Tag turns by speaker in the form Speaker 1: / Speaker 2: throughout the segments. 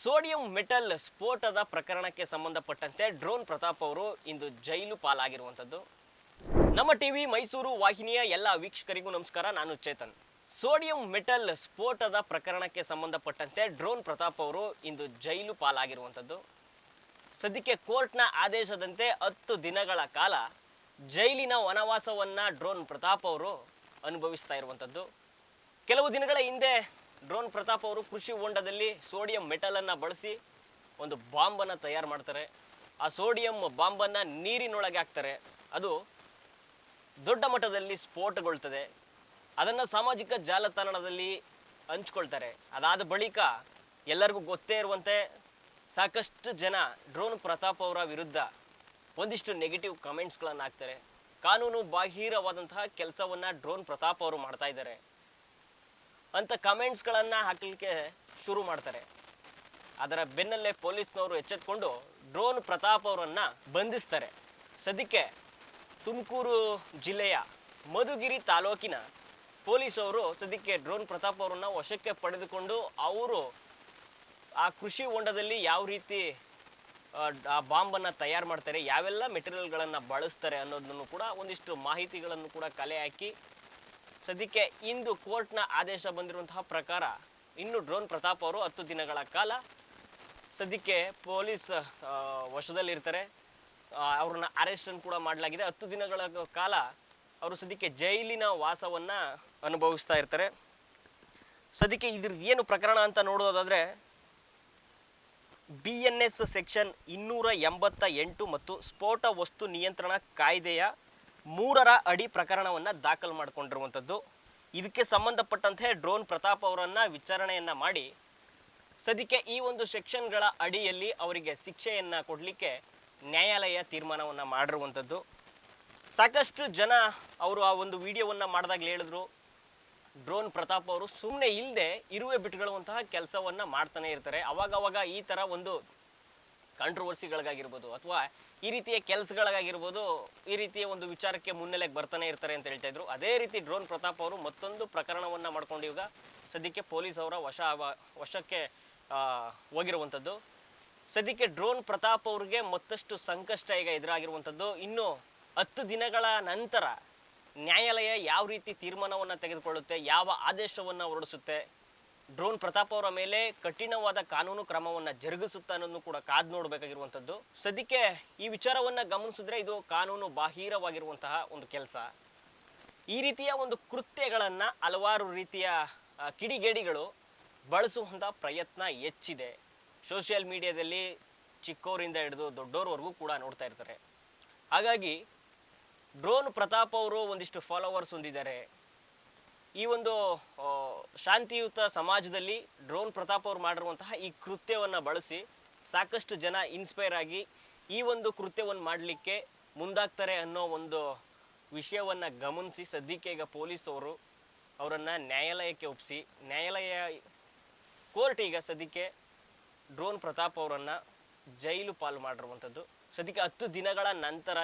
Speaker 1: Sodium metal ಸ್ಫೋಟದ ಪ್ರಕರಣಕ್ಕೆ ಸಂಬಂಧಪಟ್ಟಂತೆ drone Pratap ಅವರು ಇಂದು ಜೈಲು ಪಾಲಾಗಿರುವಂಥದ್ದು. ನಮ್ಮ ಟಿವಿ ಮೈಸೂರು ವಾಹಿನಿಯ ಎಲ್ಲ ವೀಕ್ಷಕರಿಗೂ ನಮಸ್ಕಾರ, ನಾನು ಚೇತನ್. ಸೋಡಿಯಂ ಮೆಟಲ್ ಸ್ಫೋಟದ ಪ್ರಕರಣಕ್ಕೆ ಸಂಬಂಧಪಟ್ಟಂತೆ ಡ್ರೋನ್ ಪ್ರತಾಪ್ ಅವರು ಇಂದು ಜೈಲು ಪಾಲಾಗಿರುವಂಥದ್ದು. ಸದ್ಯಕ್ಕೆ ಕೋರ್ಟ್ನ ಆದೇಶದಂತೆ ಹತ್ತು ದಿನಗಳ ಕಾಲ ಜೈಲಿನ ವನವಾಸವನ್ನು ಡ್ರೋನ್ ಪ್ರತಾಪ್ ಅವರು ಅನುಭವಿಸ್ತಾ ಇರುವಂಥದ್ದು. ಕೆಲವು ದಿನಗಳ ಹಿಂದೆ ಡ್ರೋನ್ ಪ್ರತಾಪ್ ಅವರು ಕೃಷಿ ಹೊಂಡದಲ್ಲಿ ಸೋಡಿಯಂ ಮೆಟಲನ್ನು ಬಳಸಿ ಒಂದು ಬಾಂಬನ್ನು ತಯಾರು ಮಾಡ್ತಾರೆ. ಆ ಸೋಡಿಯಂ ಬಾಂಬನ್ನು ನೀರಿನೊಳಗೆ ಹಾಕ್ತಾರೆ. ಅದು ದೊಡ್ಡ ಮಟ್ಟದಲ್ಲಿ ಸ್ಫೋಟಗೊಳ್ತದೆ. ಅದನ್ನು ಸಾಮಾಜಿಕ ಜಾಲತಾಣದಲ್ಲಿ ಹಂಚ್ಕೊಳ್ತಾರೆ. ಅದಾದ ಬಳಿಕ ಎಲ್ಲರಿಗೂ ಗೊತ್ತೇ ಇರುವಂತೆ ಸಾಕಷ್ಟು ಜನ ಡ್ರೋನ್ ಪ್ರತಾಪ್ ಅವರ ವಿರುದ್ಧ ಒಂದಿಷ್ಟು ನೆಗೆಟಿವ್ ಕಮೆಂಟ್ಸ್ಗಳನ್ನು ಹಾಕ್ತಾರೆ. ಕಾನೂನು ಬಾಹಿರವಾದಂತಹ ಕೆಲಸವನ್ನು ಡ್ರೋನ್ ಪ್ರತಾಪ್ ಅವರು ಮಾಡ್ತಾ ಇದ್ದಾರೆ. ಅಂತ ಕಮೆಂಟ್ಸ್ಗಳನ್ನು ಹಾಕಲಿಕ್ಕೆ ಶುರು ಮಾಡ್ತಾರೆ. ಅದರ ಬೆನ್ನಲ್ಲೇ ಪೊಲೀಸ್ನವರು ಎಚ್ಚೆತ್ಕೊಂಡು ಡ್ರೋನ್ ಪ್ರತಾಪ್ ಅವರನ್ನು ಬಂಧಿಸ್ತಾರೆ. ಸದ್ಯಕ್ಕೆ ತುಮಕೂರು ಜಿಲ್ಲೆಯ ಮಧುಗಿರಿ ತಾಲೂಕಿನ ಪೊಲೀಸವರು ಸದ್ಯಕ್ಕೆ ಡ್ರೋನ್ ಪ್ರತಾಪ್ ಅವರನ್ನು ವಶಕ್ಕೆ ಪಡೆದುಕೊಂಡು ಅವರು ಆ ಕೃಷಿ ಹೊಂಡದಲ್ಲಿ ಯಾವ ರೀತಿ ಆ, ಬಾಂಬನ್ನು ತಯಾರು ಮಾಡ್ತಾರೆ ಯಾವೆಲ್ಲ ಮೆಟೀರಿಯಲ್ಗಳನ್ನು ಬಳಸ್ತಾರೆ ಅನ್ನೋದನ್ನು ಕೂಡ ಒಂದಿಷ್ಟು ಮಾಹಿತಿಗಳನ್ನು ಕೂಡ ಕಲೆ ಹಾಕಿ ಸದ್ಯಕ್ಕೆ ಇಂದು ಕೋರ್ಟ್ನ ಆದೇಶ ಬಂದಿರುವಂತಹ ಪ್ರಕಾರ ಇನ್ನು ಡ್ರೋನ್ ಪ್ರತಾಪ್ ಅವರು ಹತ್ತು ದಿನಗಳ ಕಾಲ ಸದ್ಯಕ್ಕೆ ಪೊಲೀಸ್ ವಶದಲ್ಲಿರ್ತಾರೆ. ಅವ್ರನ್ನ ಅರೆಸ್ಟನ್ನು ಕೂಡ ಮಾಡಲಾಗಿದೆ. ಹತ್ತು ದಿನಗಳ ಕಾಲ ಅವರು ಸದ್ಯಕ್ಕೆ ಜೈಲಿನ ವಾಸವನ್ನು ಅನುಭವಿಸ್ತಾ ಇರ್ತಾರೆ. ಸದ್ಯಕ್ಕೆ ಇದ್ರದ್ದು ಏನು ಪ್ರಕರಣ ಅಂತ ನೋಡೋದಾದರೆ ಬಿ ಎನ್ ಎಸ್ ಸೆಕ್ಷನ್ ಇನ್ನೂರ ಎಂಬತ್ತ ಎಂಟು ಮತ್ತು ಸ್ಫೋಟ ವಸ್ತು ನಿಯಂತ್ರಣ ಕಾಯ್ದೆಯ ಮೂರರ ಅಡಿ ಪ್ರಕರಣವನ್ನು ದಾಖಲು ಮಾಡಿಕೊಂಡಿರುವಂಥದ್ದು. ಇದಕ್ಕೆ ಸಂಬಂಧಪಟ್ಟಂತೆ ಡ್ರೋನ್ ಪ್ರತಾಪ್ ಅವರನ್ನು ವಿಚಾರಣೆಯನ್ನು ಮಾಡಿ, ಸದ್ಯಕ್ಕೆ ಈ ಒಂದು ಸೆಕ್ಷನ್ಗಳ ಅಡಿಯಲ್ಲಿ ಅವರಿಗೆ ಶಿಕ್ಷೆಯನ್ನು ಕೊಡಲಿಕ್ಕೆ ನ್ಯಾಯಾಲಯ ತೀರ್ಮಾನವನ್ನು ಮಾಡಿರುವಂಥದ್ದು. ಸಾಕಷ್ಟು ಜನ ಅವರು ಆ ಒಂದು ವಿಡಿಯೋವನ್ನು ಮಾಡಿದಾಗ ಹೇಳಿದ್ರು. ಡ್ರೋನ್ ಪ್ರತಾಪ್ ಅವರು ಸುಮ್ಮನೆ ಇಲ್ಲದೆ ಇರುವೆ ಬಿಟ್ಕೊಳ್ಳುವಂತಹ ಕೆಲಸವನ್ನು ಮಾಡ್ತಾನೆ ಇರ್ತಾರೆ. ಅವಾಗವಾಗ ಈ ಥರ ಒಂದು ಕಾಂಟ್ರವರ್ಸಿಗಳಿಗಾಗಿರ್ಬೋದು ಅಥವಾ ಈ ರೀತಿಯ ಕೆಲಸಗಳಿಗಾಗಿರ್ಬೋದು ಈ ರೀತಿಯ ಒಂದು ವಿಚಾರಕ್ಕೆ ಮುನ್ನೆಲೆಗೆ ಬರ್ತಾನೆ ಇರ್ತಾರೆ ಅಂತ ಹೇಳ್ತಾ ಇದ್ರು. ಅದೇ ರೀತಿ ಡ್ರೋನ್ ಪ್ರತಾಪ್ ಅವರು ಮತ್ತೊಂದು ಪ್ರಕರಣವನ್ನು ಮಾಡ್ಕೊಂಡು ಈಗ ಸದ್ಯಕ್ಕೆ ಪೊಲೀಸ್ ಅವರ ವಶ ವಶಕ್ಕೆ ಹೋಗಿರುವಂಥದ್ದು ಸದ್ಯಕ್ಕೆ ಡ್ರೋನ್ ಪ್ರತಾಪ್ ಅವ್ರಿಗೆ ಮತ್ತಷ್ಟು ಸಂಕಷ್ಟ ಈಗ ಎದುರಾಗಿರುವಂಥದ್ದು ಇನ್ನು ಹತ್ತು ದಿನಗಳ ನಂತರ ನ್ಯಾಯಾಲಯ ಯಾವ ರೀತಿ ತೀರ್ಮಾನವನ್ನು ತೆಗೆದುಕೊಳ್ಳುತ್ತೆ, ಯಾವ ಆದೇಶವನ್ನು ಹೊರಡಿಸುತ್ತೆ ಡ್ರೋನ್ ಪ್ರತಾಪ್ ಅವರ ಮೇಲೆ ಕಠಿಣವಾದ ಕಾನೂನು ಕ್ರಮವನ್ನು ಜರುಗಿಸುತ್ತ ಅನ್ನೋದನ್ನು ಕೂಡ ಕಾದು ನೋಡಬೇಕಾಗಿರುವಂಥದ್ದು. ಸದ್ಯಕ್ಕೆ ಈ ವಿಚಾರವನ್ನು ಗಮನಿಸಿದ್ರೆ ಇದು ಕಾನೂನು ಬಾಹಿರವಾಗಿರುವಂತಹ ಒಂದು ಕೆಲಸ. ಈ ರೀತಿಯ ಒಂದು ಕೃತ್ಯಗಳನ್ನು ಹಲವಾರು ರೀತಿಯ ಕಿಡಿಗೇಡಿಗಳು ಬಳಸುವಂಥ ಪ್ರಯತ್ನ ಹೆಚ್ಚಿದೆ. ಸೋಷಿಯಲ್ ಮೀಡಿಯಾದಲ್ಲಿ ಚಿಕ್ಕವರಿಂದ ಹಿಡಿದು ದೊಡ್ಡೋರವರೆಗೂ ಕೂಡ ನೋಡ್ತಾ ಇರ್ತಾರೆ. ಹಾಗಾಗಿ ಡ್ರೋನ್ ಪ್ರತಾಪ್ ಅವರು ಒಂದಿಷ್ಟು ಫಾಲೋವರ್ಸ್ ಹೊಂದಿದ್ದಾರೆ. ಈ ಒಂದು ಶಾಂತಿಯುತ ಸಮಾಜದಲ್ಲಿ ಡ್ರೋನ್ ಪ್ರತಾಪ್ ಅವರು ಮಾಡಿರುವಂತಹ ಈ ಕೃತ್ಯವನ್ನು ಬಳಸಿ ಸಾಕಷ್ಟು ಜನ ಇನ್ಸ್ಪೈರ್ ಆಗಿ ಈ ಒಂದು ಕೃತ್ಯವನ್ನು ಮಾಡಲಿಕ್ಕೆ ಮುಂದಾಗ್ತಾರೆ ಅನ್ನೋ ಒಂದು ವಿಷಯವನ್ನು ಗಮನಿಸಿ ಸದ್ಯಕ್ಕೆ ಈಗ ಪೊಲೀಸ್ ಅವರು ಅವರನ್ನು ನ್ಯಾಯಾಲಯಕ್ಕೆ ಒಪ್ಪಿಸಿ ನ್ಯಾಯಾಲಯ ಕೋರ್ಟ್ ಈಗ ಸದ್ಯಕ್ಕೆ ಡ್ರೋನ್ ಪ್ರತಾಪ್ ಅವರನ್ನು ಜೈಲು ಪಾಲು ಮಾಡಿರುವಂಥದ್ದು. ಸದ್ಯಕ್ಕೆ ಹತ್ತು ದಿನಗಳ ನಂತರ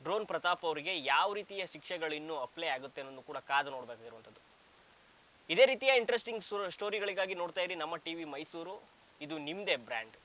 Speaker 1: ಡ್ರೋನ್ ಪ್ರತಾಪ್ ಅವರಿಗೆ ಯಾವ ರೀತಿಯ ಶಿಕ್ಷೆಗಳು ಇನ್ನೂ ಅಪ್ಲೈ ಆಗುತ್ತೆ ಅನ್ನೋದು ಕೂಡ ಕಾದು ನೋಡಬೇಕಾಗಿರುವಂಥದ್ದು. ಇದೇ ರೀತಿಯ ಇಂಟ್ರೆಸ್ಟಿಂಗ್ ಸ್ಟೋರಿಗಳಿಗಾಗಿ ನೋಡ್ತಾ ಇರಿ ನಮ್ಮ ಟಿ ಮೈಸೂರು. ಇದು ನಿಮ್ಮದೇ ಬ್ರ್ಯಾಂಡ್